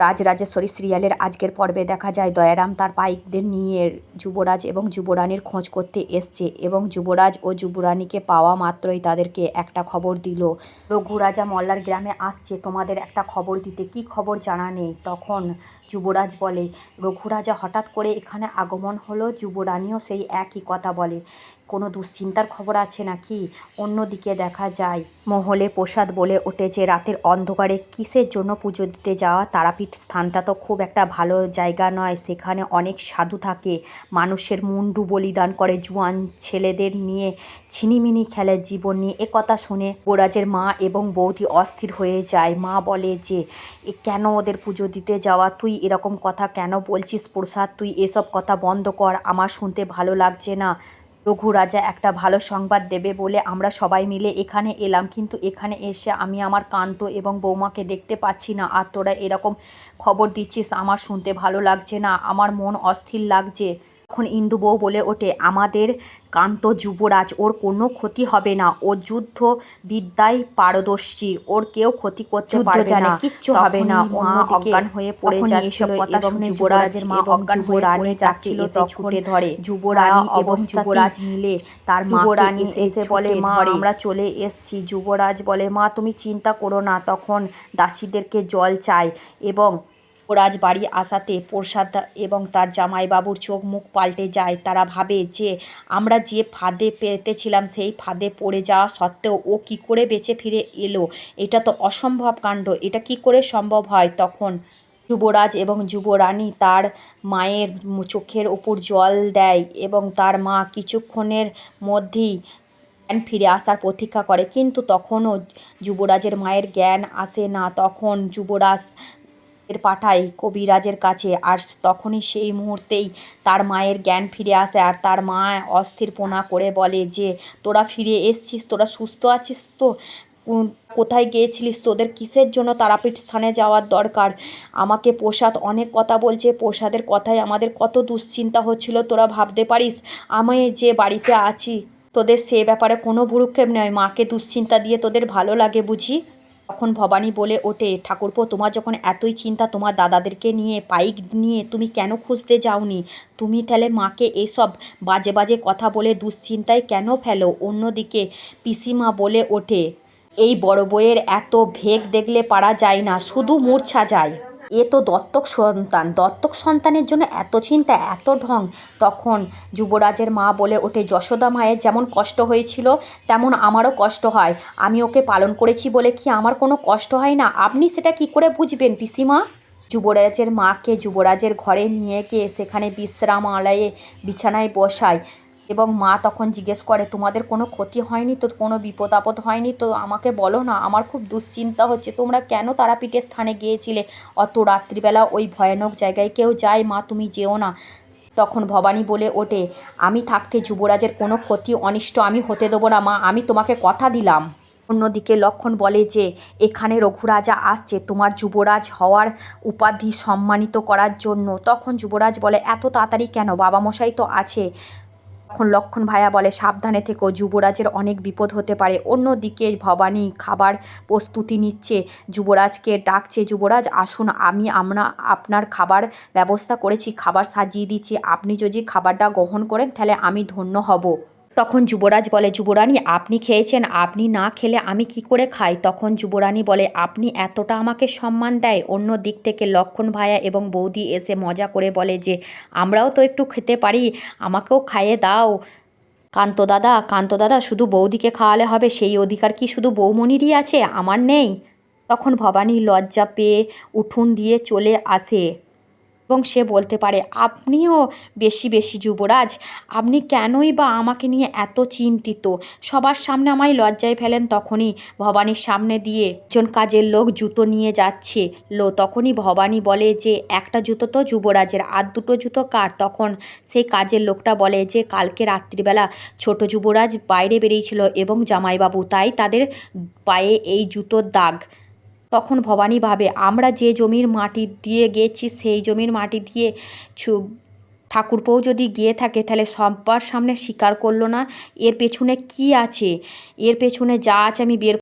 রাজরাজেশ্বরী সিরিয়ালের আজকের পর্বে দেখা যায়, দয়ারাম তার পাইকদের নিয়ে যুবরাজ এবং যুবরানীর খোঁজ করতে এসছে এবং যুবরাজ ও যুবরানীকে পাওয়া মাত্রই তাদেরকে একটা খবর দিল। রঘুরাজা মল্লার গ্রামে আসছে, তোমাদের একটা খবর দিতে। কি খবর জানা নেই। তখন যুবরাজ বলে। রঘুরাজা হঠাৎ করে এখানে আগমন হলো, যুবরানীও সেই একই কথা বলে। কোনো দুশ্চিন্তার খবর আছে নাকি? অন্যদিকে দেখা যায়, মহলে প্রসাদ বলে ওঠে যে, রাতের অন্ধকারে কিসের জন্য পুজো দিতে যাওয়া? তারাপীঠ স্থানটা তো খুব একটা ভালো জায়গা নয়, সেখানে অনেক সাধু থাকে। মানুষের মুন্ডু বলিদান করে জুয়ান ছেলেদের নিয়ে ছিনিমিনি খেলে জীবন নিয়ে। এ কথা শুনে গোরাজের মা এবং বৌদি অস্থির হয়ে যায়। মা বলে যে কেন ওদের পুজো দিতে যাওয়া? তুই এরকম কথা কেন বলছিস প্রসাদ? তুই এসব কথা বন্ধ কর, আমার শুনতে ভালো লাগছে না। রঘু রাজা একটা ভালো সংবাদ দেবে বলে আমরা সবাই মিলে এখানে এলাম, কিন্তু এখানে এসে আমি আমার কান্ত এবং বৌমাকে দেখতে পাচ্ছি না। আর তোরা এরকম খবর দিচ্ছিস, আমার শুনতে ভালো লাগছে না, আমার মন অস্থির লাগছে। তখন ইন্দু বউ বলে ওঠে আমাদের কান্ত যুবরাজ ওর কোনো ক্ষতি হবে না। ও যুদ্ধ বিদ্যায় পারদর্শী ওর কেউ ক্ষতি করতে পারবে না। কিচ্ছু হবে না। মা অজ্ঞান হয়ে পড়ে যাচ্ছিল। এবং শুনে যুবরাজের মা অজ্ঞান হয়ে পড়ে যাচ্ছিল ছুটে ধরে। যুবরানী এবং যুবরাজ মিলে তার যুবরানী এসে বলে মা আমরা চলে এসেছি। যুবরাজ বলে মা তুমি চিন্তা করো না। তখন দাসীদেরকে জল চায় এবং যুবরাজ বাড়ি আসাতে প্রসাদ এবং তার জামাইবাবুর চোখ মুখ পাল্টে যায়। তারা ভাবে যে, আমরা যে ফাঁদে পেতেছিলাম, সেই ফাঁদে পড়ে যাওয়া সত্ত্বেও ও কি করে বেঁচে ফিরে এলো? এটা তো অসম্ভব কাণ্ড। এটা কি করে সম্ভব হয়? তখন যুবরাজ এবং যুবরানী তার মায়ের চোখের ওপর জল দেয় এবং তার মা কিছুক্ষণের মধ্যেই জ্ঞান ফিরে আসার প্রতীক্ষা করে। কিন্তু তখনও যুবরাজের মায়ের জ্ঞান আসে না। তখন যুবরাজ পাঠায়। কবিরাজের কাছে আর তখনই সেই মুহূর্তেই তার মায়ের জ্ঞান ফিরে আসে আর তার মা অস্থিরপনা করে বলে যে, তোরা ফিরে এসছিস, তোরা সুস্থ আছিস তো? কোথায় গিয়েছিলিস? তোদের কিসের জন্য তারাপীঠ স্থানে যাওয়ার দরকার? আমাকে প্রসাদ অনেক কথা বলছে, প্রসাদের কথায় আমাদের কত দুশ্চিন্তা হচ্ছিল, তোরা ভাবতে পারিস? আমি যে বাড়িতে আছি, তোদের সে ব্যাপারে কোনো ভুরুক্ষেপ নয় মাকে দুশ্চিন্তা দিয়ে তোদের ভালো লাগে বুঝি? তখন ভবানী বলে ওঠে, ঠাকুরপো, তোমার যখন এতই চিন্তা তোমার দাদাদেরকে নিয়ে, পাইক নিয়ে তুমি কেন খুঁজতে যাওনি? তুমি তাহলে মাকে এসব বাজে বাজে কথা বলে দুশ্চিন্তায় কেন ফেলো? অন্যদিকে পিসিমা বলে ওঠে, এই বড় বইয়ের এত ভেগ দেখলে পারা যায় না, শুধু মূর্ছা যায়। এ তো দত্তক সন্তান। দত্তক সন্তানের জন্য এত চিন্তা, এত ঢং। তখন যুবরাজের মা বলে ওঠে, যশোদা মায়ের যেমন কষ্ট হয়েছিল, তেমন আমারও কষ্ট হয়। আমি ওকে পালন করেছি বলে কি আমার কোনো কষ্ট হয় না? আপনি সেটা কি করে বুঝবেন, পিসিমা? যুবরাজের মাকে যুবরাজের ঘরে নিয়ে গিয়ে সেখানে বিশ্রামালয়ে বিছানায় বসায়। এবং মা তখন জিজ্ঞেস করে, তোমাদের কোনো ক্ষতি হয়নি তো? কোনো বিপদ আপদ হয়নি তো? আমাকে বলো না, আমার খুব দুশ্চিন্তা হচ্ছে। তোমরা কেন তারাপীঠের স্থানে গিয়েছিলে? অত রাত্রিবেলা ওই ভয়ানক জায়গায় কেউ যায়? মা, তুমি যেও না। তখন ভবানী বলে, ওঠে, আমি থাকতে যুবরাজের কোনো ক্ষতি, অনিষ্ট আমি হতে দেবো না, মা, আমি তোমাকে কথা দিলাম। অন্যদিকে লক্ষণ বলে যে, এখানে রঘুরাজা আসছে তোমার যুবরাজ হওয়ার উপাধি সম্মানিত করার জন্য। তখন যুবরাজ বলে, এত তাড়াতাড়ি কেন? বাবা মশাই তো আছে। তখন লক্ষণ ভাইয়া বলে, সাবধানে থেকো, যুবরাজের অনেক বিপদ হতে পারে। অন্যদিকে ভবানী খাবার প্রস্তুতি নিচ্ছে। যুবরাজকে ডাকছে, যুবরাজ, আসুন, আমি, আমরা আপনার খাবার ব্যবস্থা করেছি, খাবার সাজিয়ে দিচ্ছি। আপনি যদি খাবারটা গ্রহণ করেন, তাহলে আমি ধন্য হব। তখন যুবরাজ বলে, যুবরানী, আপনি খেয়েছেন, আপনি না খেলে আমি কি করে খাই? তখন যুবরানী বলে, আপনি এতটা আমাকে সম্মান দেয়? অন্য দিক থেকে লক্ষণ ভাইয়া এবং বৌদি এসে মজা করে বলে যে, আমরাও তো একটু খেতে পারি, আমাকেও খাইয়ে দাও। কান্ত দাদা কান্ত দাদা, শুধু বৌদিকে খাওয়ালে হবে, সেই অধিকার কি শুধু বৌমণিরই আছে? আমার নেই? তখন ভবানী লজ্জা পেয়ে উঠুন দিয়ে চলে আসে। এবং সে বলতে পারে, আপনিও বেশি বেশি যুবরাজ, আপনি কেনই বা আমাকে নিয়ে এত চিন্তিত? সবার সামনে আমায় লজ্জায় ফেলেন তখনই ভবানীর সামনে দিয়ে একজন কাজের লোক জুতো নিয়ে যাচ্ছে। লো, তখনই ভবানী বলে যে, একটা জুতো তো যুবরাজের, আর দুটো জুতো কার? তখন সেই কাজের লোকটা বলে যে, কালকে রাত্রিবেলা ছোট যুবরাজ বাইরে বেরিয়েছিল এবং জামাইবাবু, তাই তাদের পায়ে এই জুতোর দাগ। তখন ভবানী ভাবে, আমরা যে জমির মাটি দিয়ে গেছি, সেই জমির মাটি দিয়ে ছু ঠাকুরপোও যদি গিয়ে থাকে, তাহলে সব্বার সামনে স্বীকার করল না। এর পেছনে কি আছে? এর পেছনে যা আছে আমি বের